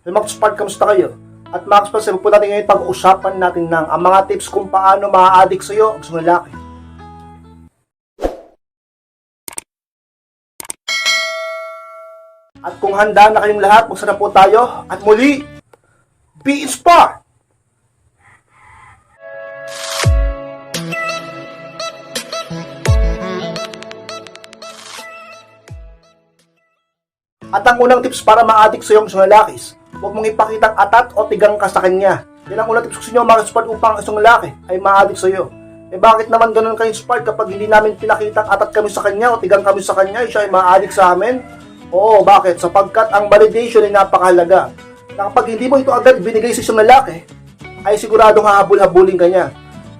Hey, Max Spark, kamusta kayo? At Max sabi po natin ngayon pag-usapan natin ng ang mga tips kung paano ma-addict sa'yo ang isang lalaki. At kung handa na kayong lahat, magsara po tayo. At muli, be inspired! At ang unang tips para ma-addict sa iyong isang lalakis, huwag mong ipakitang atat o tigang ka sa kanya. Yan ang unang tips ko sa inyo mga sport upang ang isang lalaki ay ma-addict sa iyo. Eh bakit naman ganun kayo sport kapag hindi namin pinakitang atat kami sa kanya o tigang kami sa kanya, siya ay ma-addict sa amin? Oo, bakit? Sapagkat ang validation ay napakahalaga. Na kapag hindi mo ito agad binigay sa isang lalaki, ay siguradong hahabol-habulin ka niya.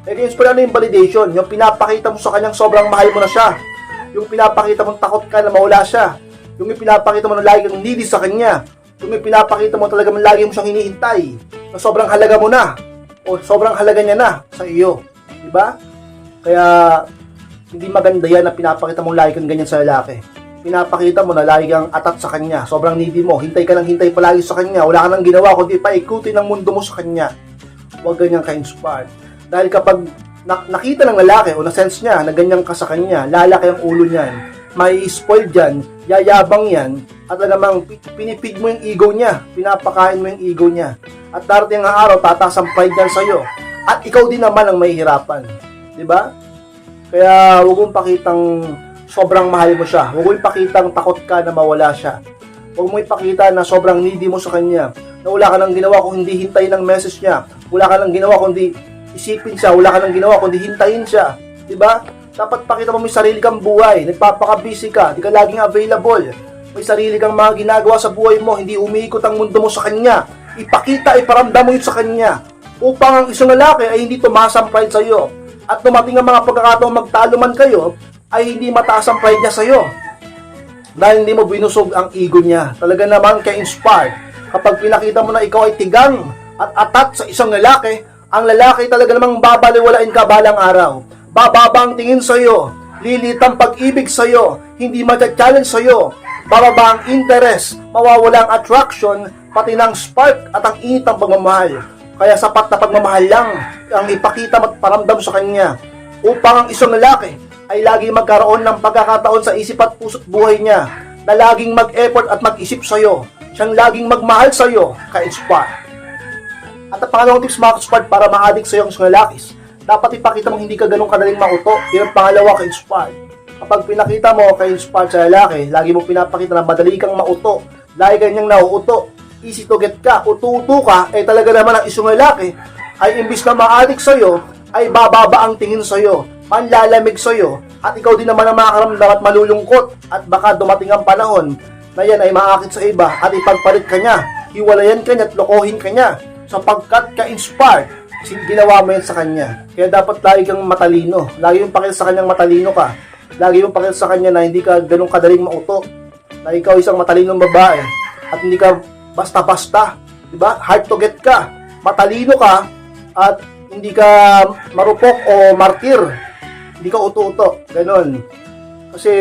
Eh kaya sport ano yung validation? Yung pinapakita mo sa kanyang sobrang mahal mo na siya. Yung pinapakita mong takot ka na mawala siya yung ipinapakita mo na lagi kang needy sa kanya, yung ipinapakita mo talaga man lagi mo siyang hinihintay, na sobrang halaga mo na, o sobrang halaga niya na sa iyo. Di ba? Kaya, hindi maganda yan na pinapakita mo lagi kang ganyan sa lalaki. Pinapakita mo na lagi kang atat sa kanya, sobrang needy mo, hintay ka ng hintay palagi sa kanya, wala ka nang ginawa kundi paikutin ang mundo mo sa kanya. Huwag ganyan ka-inspired. Dahil kapag na- nakita ng lalaki o na-sense niya na ganyan ka sa kanya, lalaki ang ulo niyan, may spoil dyan, yayabang yan, at namang pi- pinipig mo yung ego niya, pinapakain mo yung ego niya. At darating ang araw, tataas ang pride niyan sa'yo. At ikaw din naman ang mahihirapan. Ba? Kaya huwag mong pakitang sobrang mahal mo siya. Huwag mong ipakitang takot ka na mawala siya. Huwag mong ipakita na sobrang needy mo sa kanya. Na wala ka nang ginawa kung hindi hintayin ang message niya. Wala ka nang ginawa kundi isipin siya. Wala ka nang ginawa kundi hintayin siya. Ba? Dapat pakita mo may sarili kang buhay. Nagpapaka-busy ka. Di ka laging available. May sarili kang mga ginagawa sa buhay mo. Hindi umiikot ang mundo mo sa kanya. Ipakita, iparamdam mo yun sa kanya. Upang ang isang lalaki ay hindi tumaas pride sa iyo. At dumating ang mga pagkakataong magtalo man kayo, ay hindi mataas ang pride niya sa iyo. Dahil hindi mo binusog ang ego niya. Talaga naman kay inspired. Kapag pinakita mo na ikaw ay tigang at atat sa isang lalaki, ang lalaki talaga namang babaliwalain ka balang araw. Bababa ang tingin sa iyo. Lilit ang pag-ibig sa iyo. Hindi mata-challenge sa iyo. Bababa ang interest. Mawawala ang attraction, pati ng spark at ang init ng pagmamahal. Kaya sapat na pagmamahal lang ang ipakita at paramdam sa kanya upang ang isang lalaki ay lagi magkaroon ng pagkakataon sa isip at puso't buhay niya na laging mag-effort at mag-isip sa iyo. Siyang laging magmahal sa iyo, ka-inspire. At ang pangalawang tips mga para ma-addict sa iyo ang isang lalakis, dapat ipakita mong hindi ka ganun kadaling mauto. Yan ang pangalawa ka-inspired. Kapag pinakita mo ka-inspired sa lalaki, lagi mo pinapakita na madali kang mauto. Lagi kanyang nauuto. Easy to get ka, utu-utu ka, eh talaga naman ang isang lalaki ay imbis na ma-addict sa iyo, ay bababa ang tingin sa iyo, manlalamig sa iyo, at ikaw din naman ang makakaramdam at malulungkot at baka dumating ang panahon na yan ay maakit sa iba at ipagpalit ka niya, hiwalayan ka niya at lokohin ka niya sapagkat ka-inspired ginawa mo yan sa kanya. Kaya dapat lagi kang matalino. Lagi yung pakita sa kanyang matalino ka. Lagi yung pakita sa kanya na hindi ka ganun kadaling mauto. Na ikaw isang matalinong babae at hindi ka basta-basta. Diba? Hard to get ka. Matalino ka at hindi ka marupok o martir. Hindi ka uto-uto. Ganon. Kasi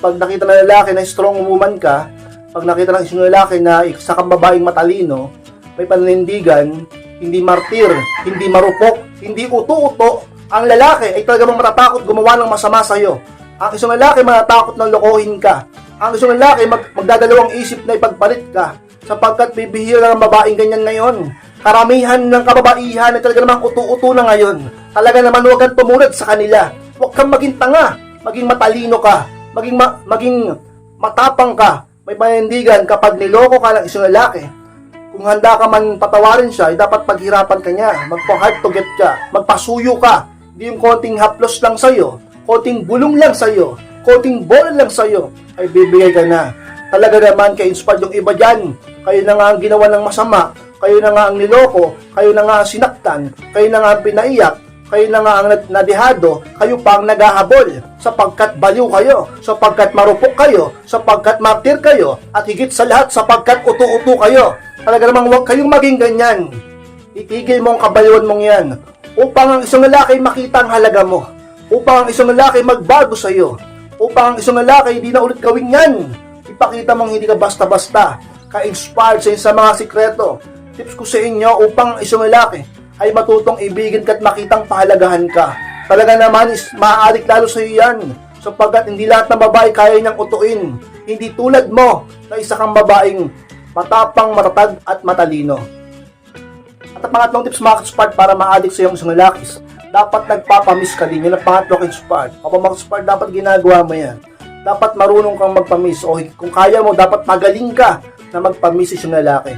pag nakita ng lalaki na strong woman ka, pag nakita ng isang lalaki na isa kang babaeng matalino, may paninindigan, hindi martir, hindi marupok, hindi uto-uto, ang lalaki ay talagang matatakot gumawa ng masama sa iyo. Ang isang lalaki matatakot na lokohin ka. Ang isang lalaki mag magdadalawang isip na ipagpalit ka sapagkat bibihira ng babaeng ganyan ngayon. Karamihan ng kababaihan ay talaga namang uto-uto na ngayon. Talaga naman huwag kang tumulad sa kanila. Huwag kang maging tanga, maging matalino ka, maging ma- maging matapang ka. May panindigan kapag niloko ka ng isang lalaki, kung handa ka man patawarin siya, ay dapat paghirapan ka niya. Magpa-hard to get ka. Magpasuyo ka. Hindi yung konting haplos lang sa'yo, konting bulong lang sa'yo, konting ball lang sa'yo, ay bibigay ka na. Talaga naman ka-inspired yung iba dyan. Kayo na nga ang ginawa ng masama, kayo na nga ang niloko, kayo na nga ang sinaktan, kayo na nga ang pinaiyak, kayo na nga ang nad- nadihado, kayo pa ang naghahabol, sapagkat baliw kayo, sapagkat marupok kayo, sapagkat martir kayo, at higit sa lahat sapagkat utu-utu kayo. Talaga namang huwag kayong maging ganyan. Itigil mo ang kabaliwan mong yan, upang ang isang lalaki makita ang halaga mo, upang ang isang lalaki magbago sa iyo, upang ang isang lalaki hindi na ulit gawin yan. Ipakita mong hindi ka basta-basta, ka-inspired sa, sa mga sikreto. Tips ko sa inyo upang isang lalaki ay matutong ibigin ka at makitang pahalagahan ka. Talaga naman is maaarik lalo sa iyo yan sapagkat hindi lahat ng babae kaya niyang utuin. Hindi tulad mo na isa kang babaeng matapang, matatag at matalino. At ang pangatlong tips mga ka-spart para ma-addict sa iyong isang lalaki, dapat nagpapamiss ka din. Yun ang pangatlo ka-spart. Kapag mga spart, dapat ginagawa mo yan. Dapat marunong kang magpamiss. O kung kaya mo, dapat magaling ka na magpamiss sa isang lalaki.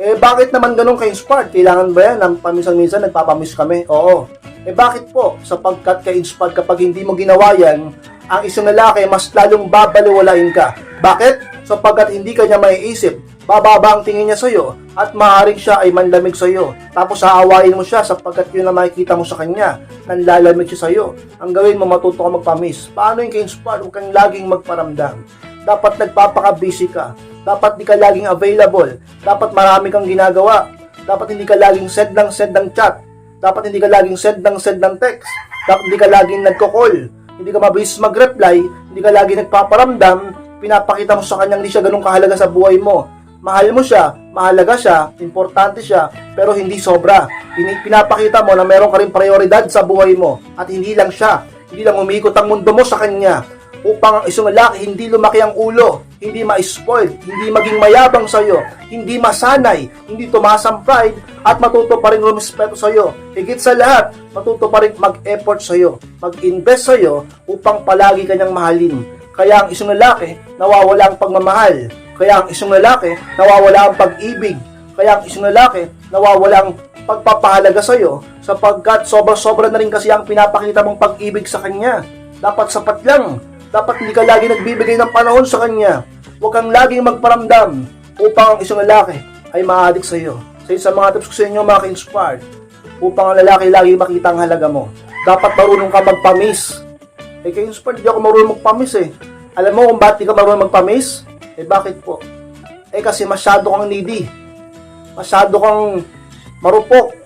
Eh, bakit naman ganun kay Spart? Kailangan ba yan? Ng paminsan-minsan, nagpapamiss kami? Oo. Eh, bakit po? Sapagkat kay Spart, kapag hindi mo ginawa yan, ang isang lalaki mas lalong babaliwalain ka. Bakit? Sapagkat hindi ka niya maiisip, bababa ang tingin niya sa'yo, at maaaring siya ay manlamig sa'yo. Tapos aawayin mo siya sapagkat yun na makikita mo sa kanya, nanlalamig siya sa'yo. Ang gawin mo, matuto ka magpamiss. Paano yung kay Spart? Huwag kang laging magparamdam. Dapat nagpapaka-busy ka. Dapat di ka laging available. Dapat marami kang ginagawa. Dapat hindi ka laging send ng send ng chat. Dapat hindi ka laging send ng send ng text. Dapat hindi ka laging nagko-call. Hindi ka mabilis mag-reply. Hindi ka laging nagpaparamdam. Pinapakita mo sa kanya hindi siya ganun kahalaga sa buhay mo. Mahal mo siya, mahalaga siya, importante siya, pero hindi sobra. Pinapakita mo na meron ka rin prioridad sa buhay mo at hindi lang siya. Hindi lang umikot ang mundo mo sa kanya upang ang isang lalaki hindi lumaki ang ulo, hindi ma-spoiled, hindi maging mayabang sa iyo, hindi masanay, hindi tumaas ang pride, at matuto pa rin rumispeto sa iyo. Higit sa lahat, matuto pa rin mag-effort sa iyo, mag-invest sa iyo upang palagi kanyang mahalin. Kaya ang isang lalaki, nawawala ang pagmamahal. Kaya ang isang lalaki, nawawala ang pag-ibig. Kaya ang isang lalaki, nawawala ang pagpapahalaga sa iyo sapagkat sobra-sobra na rin kasi ang pinapakita mong pag-ibig sa kanya. Dapat sapat lang dapat hindi ka lagi nagbibigay ng panahon sa kanya. Huwag kang laging magparamdam upang ang isang lalaki ay ma-addict sa iyo. Sa isa mga tips ko sa inyo, mga ka-inspired, upang ang lalaki lagi makita ang halaga mo. Dapat marunong ka magpamis. Eh, ka-inspired, di ako marunong magpamis eh. Alam mo kung ba't di ka marunong magpamis? Eh, bakit po? Eh, kasi masyado kang needy. Masyado kang marupok.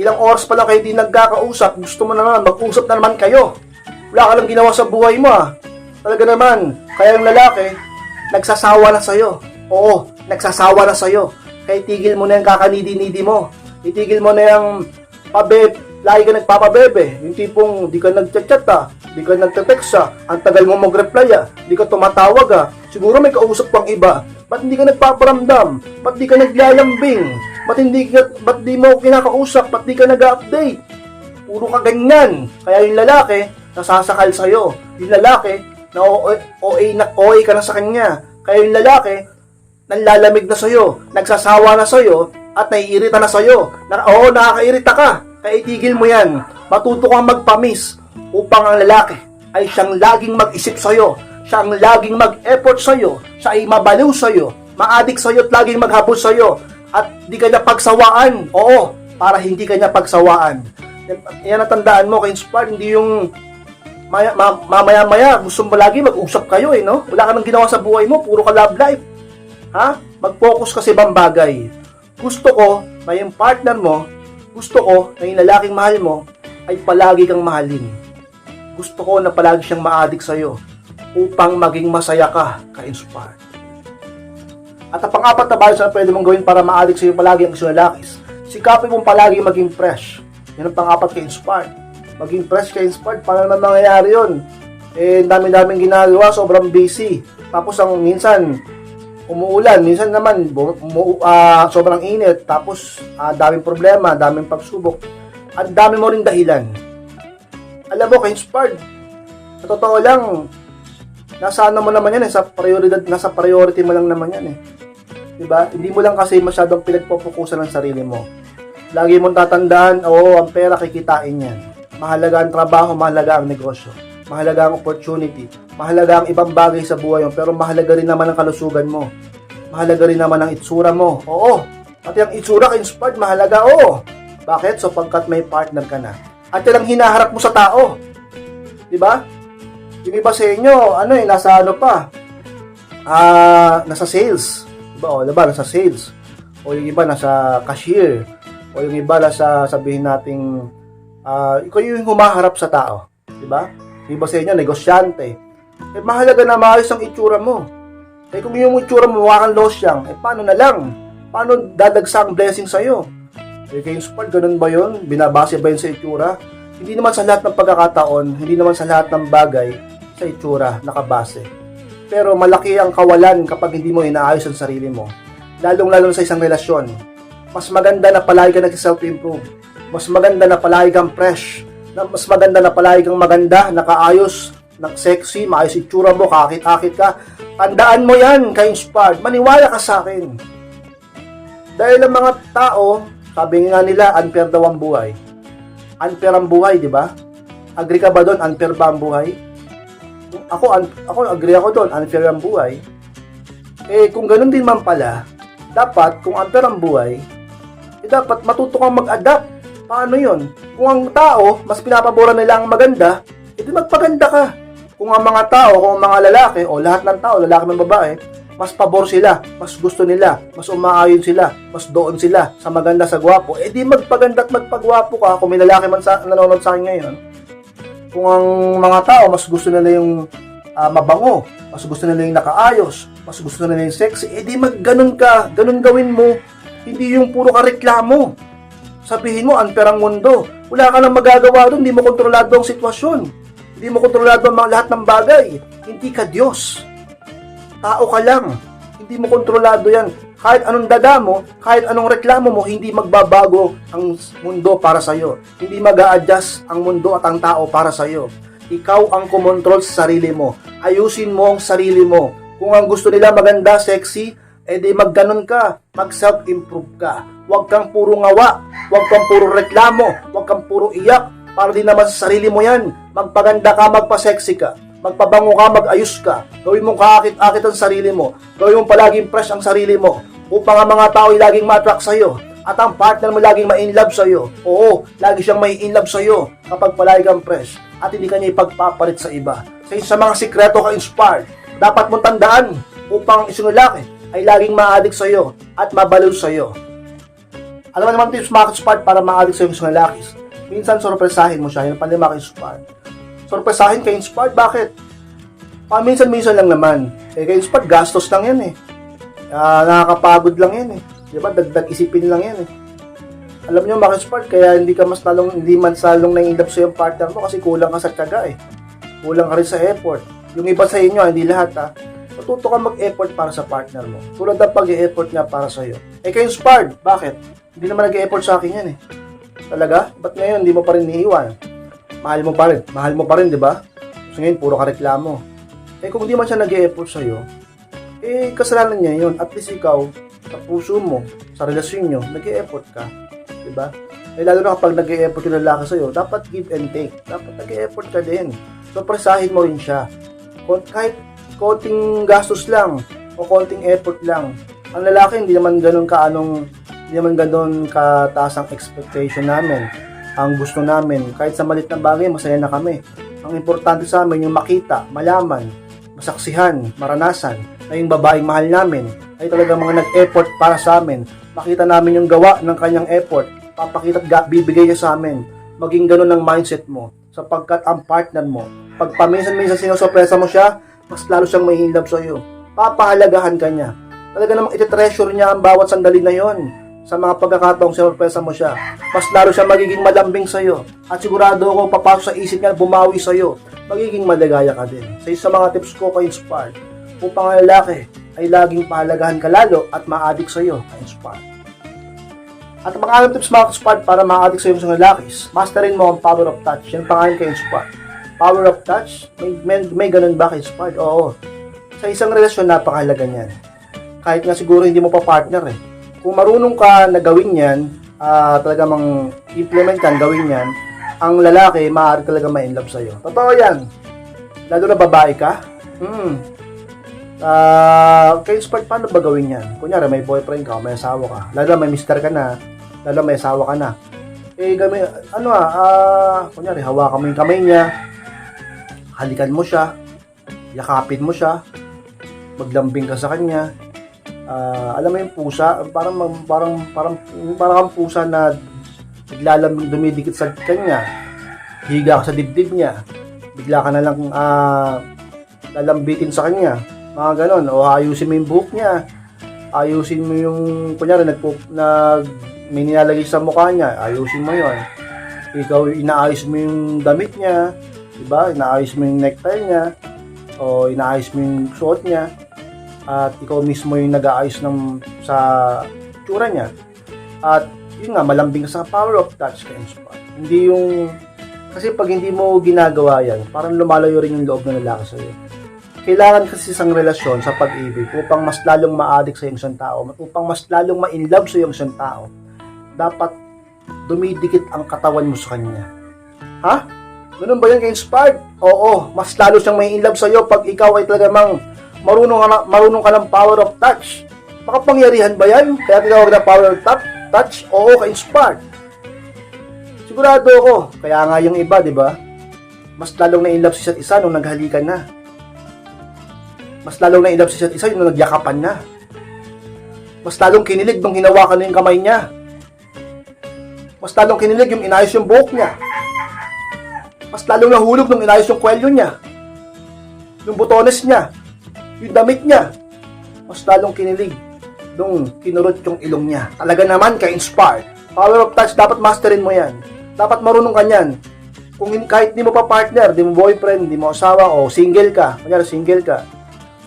Ilang oras pa lang kayo di nagkakausap. Gusto mo na naman, mag-usap na naman kayo. Wala ka lang ginawa sa buhay mo ah. Talaga naman, kaya yung lalaki, nagsasawa na sa'yo. Oo, nagsasawa na sa'yo. Kaya tigil mo na yung kakanidi-nidi mo. Itigil mo na yung pabeb, lagi ka nagpapabebe. Yung tipong di ka nagchat-chat ah, di ka nagte-text ah, ang tagal mo mag-reply ah, di ka tumatawag ah. Siguro may kausap pang iba. Ba't hindi ka nagpaparamdam? Ba't di ka naglalambing? Ba't hindi ka, ba't di mo kinakausap? Ba't di ka nag-update? Puro ka ganyan. Kaya yung lalaki, nasasakal sa'yo. Yung lalaki, na OA, na, OA ka na sa kanya. Kaya yung lalaki, nanlalamig na sa'yo, nagsasawa na sa'yo, at naiirita na sa'yo. Na, oo, nakakairita ka. Kaya mo yan. Matuto kang magpamis upang ang lalaki ay siyang laging mag-isip sa'yo. Siyang laging mag-effort sa'yo. Siya ay mabaliw sa'yo. Maadik sa'yo at laging maghabol sa'yo. At di ka niya pagsawaan. Oo, para hindi ka niya pagsawaan. Yan ang tandaan mo kay Inspire, hindi yung maya, ma, mamaya-maya, gusto mo lagi mag-usap kayo eh, no? Wala ka nang ginawa sa buhay mo, puro ka love life. Ha? Mag-focus ka sa ibang bagay. Gusto ko na yung partner mo, gusto ko na yung lalaking mahal mo, ay palagi kang mahalin. Gusto ko na palagi siyang ma-addict sa'yo upang maging masaya ka, ka-inspired. At ang pang-apat na bagay na pwede mong gawin para ma-addict sa'yo palagi ang isang lalaki, sikapin mong palagi maging fresh. Yan ang pang-apat ka-inspired. Maging fresh ka-inspired, paano naman mangyayari yun? Eh, dami-daming ginagawa, sobrang busy. Tapos ang minsan, umuulan, minsan naman bu- umu- ah, sobrang init, tapos ah, daming problema, daming pagsubok, at dami mo rin dahilan. Alam mo, ka-inspired, sa totoo lang, nasa ano mo naman yan eh, sa prioridad, nasa priority mo lang naman yan eh. 'Di ba? Hindi mo lang kasi masyadong pinagpofokusan ng sarili mo. Lagi mong tatandaan, oo, ang pera kikitain yan. Mahalaga ang trabaho, mahalaga ang negosyo. Mahalaga ang opportunity. Mahalaga ang ibang bagay sa buhay mo, pero mahalaga rin naman ang kalusugan mo. Mahalaga rin naman ang itsura mo. Oo, pati ang itsura ka-inspired, mahalaga, oo. Bakit? So, pagkat may partner ka na. At yan ang hinaharap mo sa tao. Di ba? Yung iba sa inyo, ano eh, nasa ano pa, ah, nasa sales. Diba? O, diba, nasa sales. O yung iba nasa cashier. O yung iba nasa sabihin nating, ah, ikaw yung humaharap sa tao. Diba? Iba sa inyo, negosyante. Eh, mahalaga na maayos ang itsura mo. Eh kung yung itsura mo mukha kang losyang, eh paano na lang? Paano dadagsa ang blessing sa'yo? Eh kay Spart, ganun ba yun? Binabase ba yun sa itsura? Hindi naman sa lahat ng pagkakataon, hindi naman sa lahat ng bagay sa itsura nakabase. Pero malaki ang kawalan kapag hindi mo inaayos ang sarili mo. Lalong-lalo sa isang relasyon. Mas maganda na palagi ka nag-self-improve. Mas maganda na palagi kang fresh. Na mas maganda na palagi kang maganda, nakaayos, sexy, maayos itsura mo, kakit-akit ka. Tandaan mo yan, ka-inspired. Maniwala ka sa akin. Dahil ang mga tao, sabi nga nila, unfair daw ang buhay. Unfair ang buhay, di ba? Agree ka ba doon? Unfair ba ang buhay? Ako, un- ako agree ako doon, unfair ang buhay. Eh, kung ganun din man pala, dapat, kung unfair ang buhay, eh, dapat matuto kang mag-adapt. Paano yon? Kung ang tao, mas pinapaboran nila ang maganda, edi magpaganda ka. Kung ang mga tao, kung ang mga lalaki, o lahat ng tao, lalaki ng babae, mas pabor sila, mas gusto nila, mas umaayon sila, mas doon sila sa maganda sa gwapo, edi magpaganda at magpagwapo ka kung may lalaki man sa, nanonood sa akin ngayon. Kung ang mga tao, mas gusto nila yung ah, mabango, mas gusto nila yung nakaayos, mas gusto nila yung sexy, edi mag ganun ka, ganun gawin mo. Hindi yung puro ka reklamo. Sabihin mo, unfair ang mundo. Wala ka nang magagawa doon, hindi mo kontrolado ang sitwasyon. Hindi mo kontrolado ang lahat ng bagay. Hindi ka Diyos. Tao ka lang. Hindi mo kontrolado yan. Kahit anong dada mo, kahit anong reklamo mo, hindi magbabago ang mundo para sa'yo. Hindi mag adjust ang mundo at ang tao para sa'yo. Ikaw ang kumontrol sa sarili mo. Ayusin mo ang sarili mo. Kung ang gusto nila maganda, sexy, edi magganon ka. Mag-self-improve ka. Huwag kang puro ngawa. Huwag kang puro reklamo. Huwag kang puro iyak. Para din naman sa sarili mo yan. Magpaganda ka, magpa-sexy ka. Magpabango ka, mag-ayos ka. Gawin mong kaakit-akit ang sarili mo. Gawin mong palaging fresh ang sarili mo. Upang ang mga tao ay laging ma-attract sa'yo. At ang partner mo laging ma-inlove sa'yo. Oo, lagi siyang may inlove sa'yo kapag palagi kang fresh. At hindi ka niya ipagpapalit sa iba. Sa sa mga sikreto ka inspired, dapat mong tandaan upang ang isang ay laging ma-addict sa'yo at mabaliw sa'yo. Alam naman tips mga inspired para ma-addict sa'yo isang lalaki. Minsan sorpresahin mo siya, yun pala mga inspired. Sorpresahin ka inspired, bakit? Paminsan-minsan lang naman. Eh, kay inspired, gastos lang yan eh. Ah, nakakapagod lang yan eh. Di ba? Dagdag isipin lang yan eh. Alam niyo, mga inspired, kaya hindi ka mas talong, hindi man salong nai-love sa yung partner mo kasi kulang ka sa tiyaga eh. Kulang ka rin sa effort. Yung iba sa inyo, hindi lahat ha. Matuto ka mag-effort para sa partner mo. Tulad ng pag-effort niya para sa iyo. Eh, kayo inspired, bakit? Hindi naman nag-effort sa akin yan eh. Talaga? Ba't ngayon hindi mo pa rin iniiwan? Mahal mo pa rin. Mahal mo pa rin, di ba? So ngayon, puro ka reklamo. Eh kung hindi man siya nag-e-effort sa'yo, eh kasalanan niya yun. At least ikaw, sa puso mo, sa relasyon nyo, nag-e-effort ka. Di ba? Eh lalo na kapag nag-e-effort yung lalaki sa'yo, dapat give and take. Dapat nag-e-effort ka din. So presahin mo rin siya. Kahit konting gastos lang, o konting effort lang. Ang lalaki, hindi naman ganun ka anong, hindi naman ganun kataas ang expectation namin. Ang gusto namin, kahit sa malit na bagay, masaya na kami. Ang importante sa amin, yung makita, malaman, masaksihan, maranasan, na yung babaeng mahal namin ay talagang mga nag-effort para sa amin. Makita namin yung gawa ng kanyang effort, papakita at ga- bibigay niya sa amin. Maging ganun ang mindset mo sapagkat ang partner mo, pag paminsan-minsan sinusurpresa mo siya, mas lalo siyang may love sa iyo. Papahalagahan ka niya. Talaga namang iti-treasure niya ang bawat sandali na yon sa mga pagkakataong sinurpresa mo siya. Mas lalo siya magiging malambing sa iyo. At sigurado ako papasok sa isip niya bumawi sa iyo. Magiging maligaya ka din. Sa isa sa mga tips ko kay Inspired, upang ang lalaki ay laging pahalagahan ka lalo at ma-addict sa iyo kay Inspired. At mga tips mga Inspired para ma-addict sa iyo sa lalakis, masterin mo ang power of touch. Yan pangalan kay Inspired. Power of touch? May, may, may ganun ba kay Inspired? Oo. Sa isang relasyon, napakahalaga niyan. Kahit nga siguro hindi mo pa partner eh. Kung marunong ka na gawin yan, ah talaga mang implement yan, gawin yan, ang lalaki, maaari talaga ma-inlove sa'yo. Totoo yan. Lalo na babae ka. Hmm. Ah, kay Inspired, paano ba gawin yan? Kunyari, may boyfriend ka, may asawa ka. Lalo may mister ka na, lalo may asawa ka na. Eh, gami, ano ah, ah, kunyari, hawakan mo yung kamay niya, halikan mo siya, yakapin mo siya, maglambing ka sa kanya. Ah, alam mo yung pusa, parang parang parang parang ang pusa na naglalambing dumidikit sa kanya. Higa ka sa dibdib niya. Bigla ka na lang ah, lalambitin sa kanya. Mga ganon. O ayusin mo yung buhok niya. Ayusin mo yung, kunyari, nagpo, nag, may nilalagay sa mukha niya. Ayusin mo yon. Ikaw, inaayos mo yung damit niya. Diba? Inaayos mo yung necktie niya. O inaayos mo yung suot niya. At ikaw mismo yung nag-aayos ng, sa tsura niya. At yun nga, malambing sa power of touch ka inspire. Hindi yung, kasi pag hindi mo ginagawa yan, parang lumalayo rin yung loob ng lalaki sa'yo. Kailangan kasi isang relasyon sa pag-ibig upang mas lalong ma-addict sa isang tao, upang mas lalong ma-inlove sa isang tao, dapat dumidikit ang katawan mo sa kanya. Ha? Ganun ba yan ka-inspired? Oo, mas lalo siyang may inlove sa'yo pag ikaw ay talagang marunong ka, na, marunong ka ng power of touch. Makapangyarihan ba yan? Kaya tinawag na power of touch? touch? Oo, ka-inspired. Sigurado ako. Kaya nga yung iba, di ba? Mas lalong na-inlove sa isa't isa nung naghalikan na. Mas lalong na-inlove sa isa't isa yung nagyakapan na. Mas lalong kinilig nung hinawakan na yung kamay niya. Mas lalong kinilig yung inayos yung buhok niya. Mas lalong nahulog nung inayos yung kwelyo niya. Yung butones niya. Yung damit niya. Mas lalong kinilig nung kinurot yung ilong niya. Talaga naman ka-inspired. Power of touch, dapat masterin mo yan. Dapat marunong ka niyan. Kung kahit di mo pa partner, di mo boyfriend, di mo asawa, o single ka, kunyari single ka,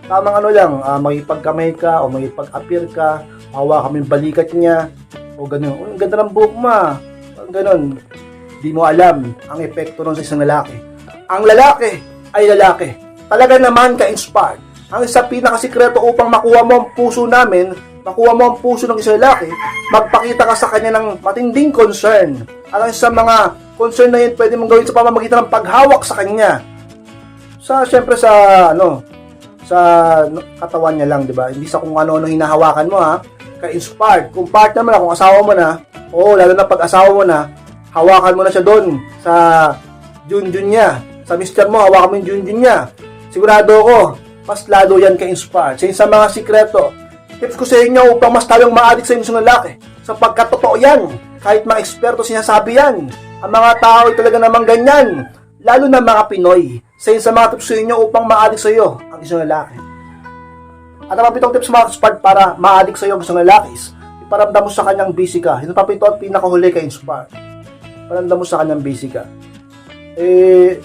tamang ano lang, uh, makipagkamay ka, o makipag-appear ka, hawa kami balikat niya, o ganun. Oh, ang ganda ng buhok mo, ah. Ganun. Di mo alam ang epekto nun sa isang lalaki. Ang lalaki ay lalaki. Talaga naman ka-inspired. Ang isa pinakasikreto upang makuha mo ang puso namin, makuha mo ang puso ng isang lalaki, magpakita ka sa kanya ng matinding concern. At ang sa mga concern na yun, pwede mong gawin sa pamamagitan ng paghawak sa kanya. Sa, syempre sa, ano, sa katawan niya lang, di ba? Hindi sa kung ano-ano hinahawakan mo, ha? Ka-inspired. Kung partner mo na, kung asawa mo na, oo, lalo na pag asawa mo na, hawakan mo na siya doon sa junjun niya. Sa mister mo, hawakan mo yung junjun niya. Sigurado ako, mas lalo yan ka-inspired. Sa sa mga sikreto, tips ko sa inyo upang mas talong maadik sa inyong lalaki. Sapagkat totoo yan. Kahit mga eksperto sinasabi yan. Ang mga tao ay talaga namang ganyan. Lalo na mga Pinoy. Sa sa mga tips sa inyo upang maadik sa iyo ang isang lalaki. At ang mapitong tips mga kaspard para maadik sa iyo ang isang lalaki is, iparamdam mo sa kanyang busy ka. Yung papito at pinakahuli ka inspire. Paramdam mo sa kanyang busy ka. Eh,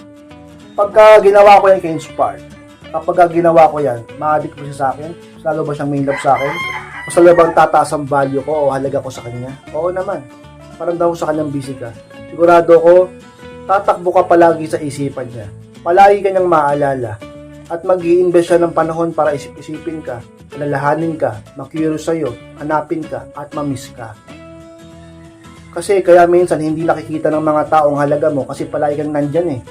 pagka ginawa ko yan kay inspire, kapag ginawa ko yan, maadik ba siya sa akin? Mas lalo ba siyang may love sa akin? Mas lalo bang tataas ang value ko o halaga ko sa kanya? Oo naman. Parang daw sa kanyang busy ka. Sigurado ko, tatakbo ka palagi sa isipan niya. Palagi kanyang maalala. At mag invest siya ng panahon para isip-isipin ka, alalahanin ka, makurious sa'yo, hanapin ka, at mamiss ka. Kasi kaya minsan hindi nakikita ng mga taong halaga mo kasi palagi kang nandyan eh.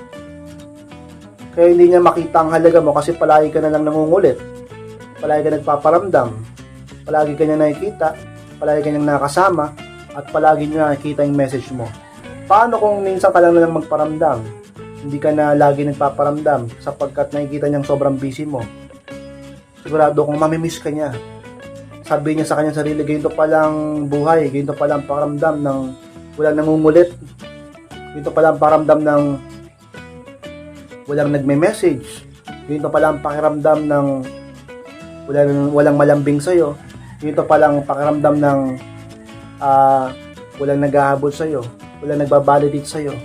Kaya hindi niya makita ang halaga mo kasi palagi ka na lang nangungulit. Palagi ka nagpaparamdam. Palagi ka niya nakikita. Palagi ka niyang nakasama. At palagi niya nakikita yung message mo. Paano kung minsan ka lang lang magparamdam? Hindi ka na lagi nagpaparamdam sapagkat nakikita niyang sobrang busy mo. Sigurado kung mamimiss ka niya. Sabi niya sa kanyang sarili, ganito palang buhay, ganito palang paramdam ng walang nangungulit. Ganito palang paramdam ng walang nagme-message. Ganito pala ang pakiramdam ng walang, walang malambing sa'yo. Ganito pala ang pakiramdam ng ah, walang naghahabol sa'yo. Walang nagbabalidate sa'yo.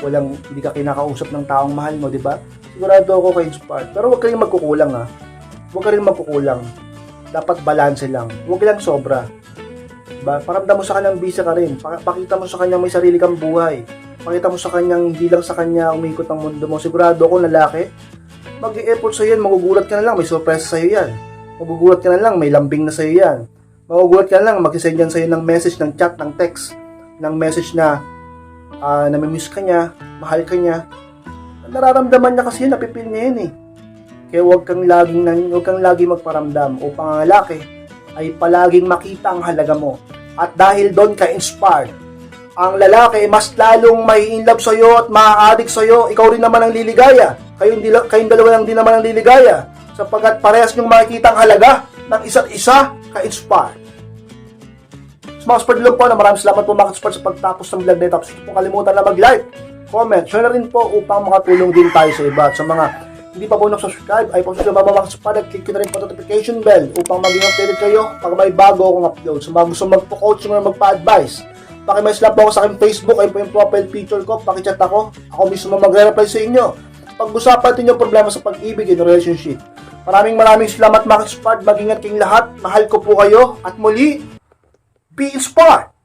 Walang, hindi ka kinakausap ng taong mahal mo, di ba? Sigurado ako kay inspired. Pero huwag kayong magkukulang ha. Huwag ka rin magkukulang. Dapat balance lang. Huwag lang sobra. Diba? Paramdam mo sa kanyang busy ka rin. Pa- Pakita mo sa kanya may sarili kang buhay pakita mo sa kanyang hindi lang sa kanya umikot ang mundo mo. Sigurado ako lalaki, mag-i-effort sa yan, magugulat ka na lang, may surprise sa iyo yan. Magugulat ka na lang, may lambing na sa iyo yan. Magugulat ka na lang, mag-send yan sa iyo ng message, ng chat, ng text, ng message na uh, namimiss ka niya, mahal ka niya. Nararamdaman niya kasi yun, napipil niya yun eh. Kaya huwag kang laging, huwag kang laging magparamdam upang ang lalaki ay palaging makita ang halaga mo. At dahil doon ka inspired, ang lalaki mas lalong may in love sa'yo at ma-addict sa'yo, ikaw rin naman ang liligaya. Kayong, dila, kayong dalawa lang din naman ang liligaya. Sapagkat parehas niyong makikita ang halaga ng isa't isa ka-inspire. Mga sport po na maraming salamat po mga sport sa pagtapos ng vlog na ito. Tapos po kalimutan na mag-like, comment, share na rin po upang makatulong din tayo sa iba. At sa mga hindi pa po subscribe ay po sa baba spad at click na rin po notification bell upang maging updated kayo pag may bago akong upload. So mga gusto magpo-coaching o magpa-advise, pakimess lang po ako sa aking Facebook, ayun po yung profile picture ko, pakichat ako, ako mismo magre-reply sa inyo. Pag-usapan natin yung problema sa pag-ibig and relationship. Maraming maraming salamat mga spad, mag-ingat kayong lahat, mahal ko po kayo, at muli, be inspired!